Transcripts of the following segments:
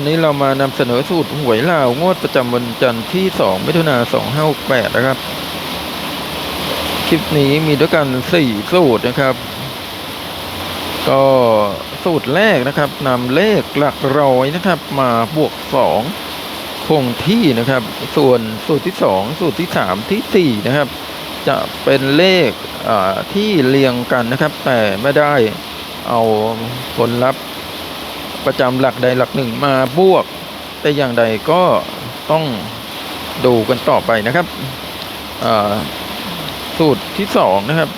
วันนี้เรามานำเสนอสูตรหวยลาวงวดประจำวันจันทร์ที่ 2 มิถุนา2568 นะครับ คลิปนี้มีด้วยกัน 4 สูตรนะครับ ก็สูตรแรกนะครับนำเลขหลักร้อยนะครับ มาบวก 2 คงที่นะครับ ส่วนสูตรที่ 2 สูตรที่ 3 ที่ 4 นะครับ จะเป็นเลขที่เรียงกันนะครับ แต่ไม่ได้เอาผลลัพธ์ ประจำหลักใดหลักหนึ่งมาบวก แต่อย่างใดก็ต้องดูกันต่อไปนะครับสูตรที่สองนะครับ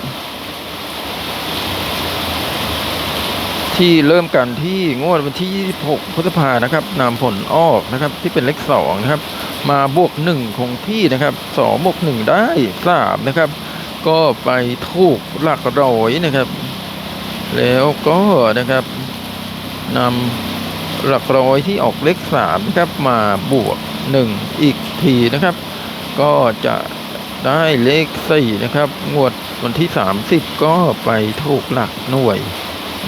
ที่เริ่มกันที่งวดวันที่ 26 พฤษภานะครับนำผลออกนะครับ ที่เป็นเลขสองนะครับ มาบวกหนึ่งคงที่นะครับสองบวกหนึ่งได้สามนะครับ ก็ไปถูกหลักร้อยนะครับ แล้วก็นะครับ นำหลักร้อยที่ออกเลขสามนะครับมาบวกหนึ่งอีกทีนะครับ ก็จะได้เลขสี่นะครับ งวดวันที่สามสิบก็ไปถูกหลักหน่วย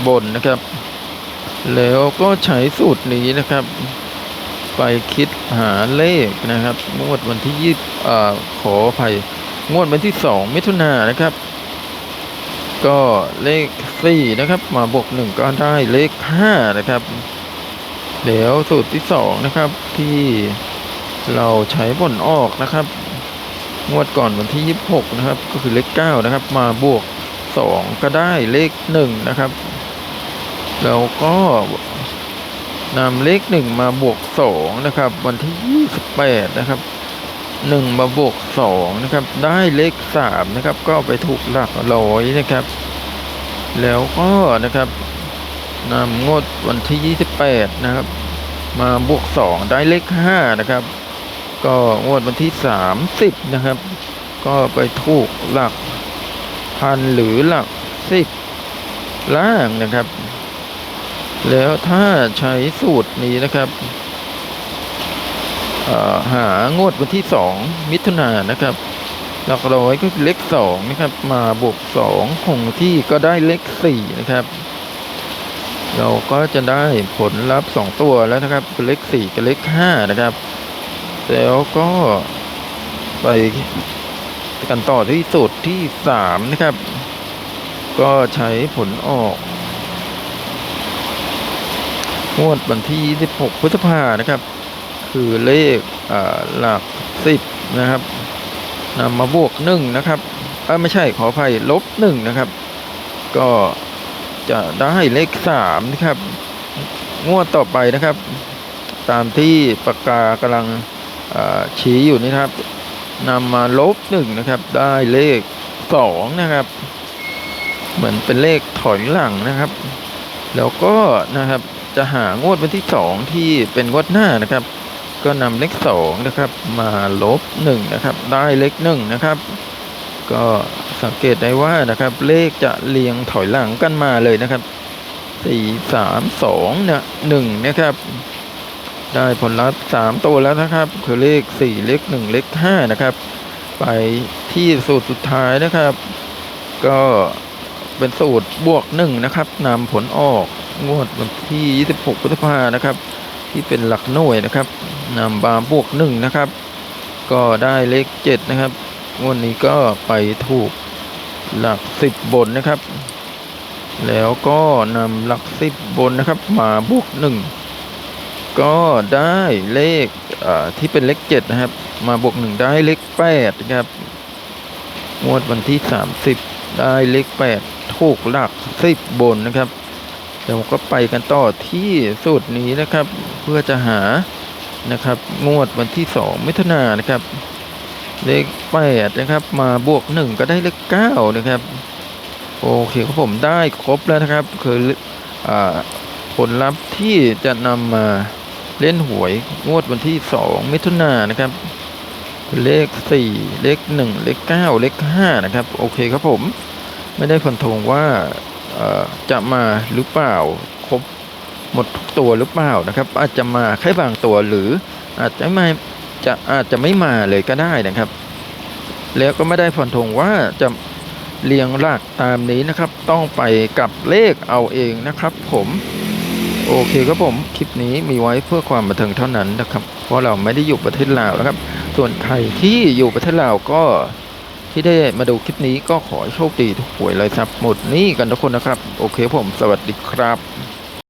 บนนะครับ แล้วก็ใช้สูตรนี้นะครับ ไปคิดหาเลขนะครับ งวดวันที่ยี่อ่อขออภัยงวดวันที่สองมิถุนายนนะครับ ก็เลขสี่นะครับ มาบวกหนึ่งก็ได้เลขห้านะครับ เดี๋ยวสูตรที่สองนะครับที่เราใช้ผลออกนะครับ งวดก่อนวันที่ยี่สิบหกนะครับ ก็คือเลขเก้านะครับ มาบวกสองก็ได้เลขหนึ่งนะครับแล้วก็นำเลขหนึ่งมาบวกสองนะครับ วันที่ยี่สิบแปดนะครับ หนึ่งมาบวกสองนะครับ ได้เลขสามนะครับ ก็ไปถูกหลักร้อยนะครับ แล้วก็นะครับนำงวดวันที่ยี่สิบแปดนะครับ มาบวกสองได้เลขห้านะครับ ก็งวดวันที่สามสิบนะครับ ก็ไปถูกหลักพันหรือหลักสิบล่างนะครับ แล้วถ้าใช้สูตรนี้นะครับ หางวดวันที่สองมิถุนายนนะครับ หลักร้อยก็เลขสองนะครับ มาบวกสองคงที่ก็ได้เลขสี่นะครับ เราก็จะได้ผลลัพธ์สองตัวแล้วนะครับเลขสี่กับเลขห้านะครับ แล้วก็ไปกันต่อที่สูตรที่สามนะครับ ก็ใช้ผลออกงวดวันที่ 26 พฤษภานะครับ คือเลขหลักสิบนะครับนำมาบวกหนึ่งนะครับเอ้ยไม่ใช่ขออภัยลบหนึ่งนะครับ ก็จะได้เลขสามนะครับ งวดต่อไปนะครับ ตามที่ปากกากำลังชี้อยู่นี่ครับนำมาลบหนึ่งนะครับ ได้เลขสองนะครับ เหมือนเป็นเลขถอยหลังนะครับ แล้วก็นะครับจะหางวดวันที่สองที่เป็นงวดหน้านะครับ ก็นำเลขสองนะครับมาลบหนึ่งนะครับได้เลขหนึ่งนะครับ ก็สังเกตได้ว่านะครับเลขจะเรียงถอยหลังกันมาเลยนะครับสี่สามสองเนี่ยหนึ่งนะครับได้ผลลัพธ์สามตัวแล้วนะครับ คือเลขสี่เลขหนึ่งเลขห้านะครับ ไปที่สูตรสุดท้ายนะครับ ก็เป็นสูตรบวกหนึ่งนะครับนำผลออกงวดวันที่ 26พฤษภานะครับ ที่เป็นหลักหน่วยนะครับนำบาบวกหนึ่งนะครับ ก็ได้เลขเจ็ดนะครับงวดนนี้ก็ไปถูกหลักสิบบนนะครับ แล้วก็นำหลักสิบบนนะครับ มาบวกหนึ่งก็ได้เลขที่เป็นเลขเจ็ดนะครับ มาบวกหนึ่งได้เลขแปดนะครับงวดวันที่สามสิบได้เลขแปดถูกหลักสิบบนนะครับ เดี๋ยวก็ไปกันต่อที่สูตรนี้นะครับ เพื่อจะหานะครับ งวดวันที่สองมิถุนายนนะครับ เลขแปดนะครับ มาบวกหนึ่งก็ได้เลขเก้านะครับ โอเคครับผมได้ครบแล้วนะครับ คืออผลลัพธ์ที่จะนำมาเล่นหวยงวดวันที่สองมิถุนายนนะครับ เลขสี่เลขหนึ่งเลขเก้าเลขห้านะครับ โอเคครับผม ไม่ได้ฟันธงว่า จะมาหรือเปล่าครบหมดทุกตัวหรือเปล่านะครับ อาจจะมาแค่บางตัวหรืออาจจะไม่จะอาจจะไม่มาเลยก็ได้นะครับ แล้วก็ไม่ได้ฟันธงว่าจะเรียงหลักตามนี้นะครับ ต้องไปกับเลขเอาเองนะครับผมโอโอเคครับผม คลิปนี้มีไว้เพื่อความบันเทิงเท่านั้นนะครับ เพราะเราไม่ได้อยู่ประเทศลาวนะครับ ส่วนใครที่อยู่ประเทศลาวก็ ที่ได้มาดูคลิปนี้ก็ขอโชคดีทุกหวยเลยครับ หมดนี้กันทุกคนนะครับ โอเคผมสวัสดีครับ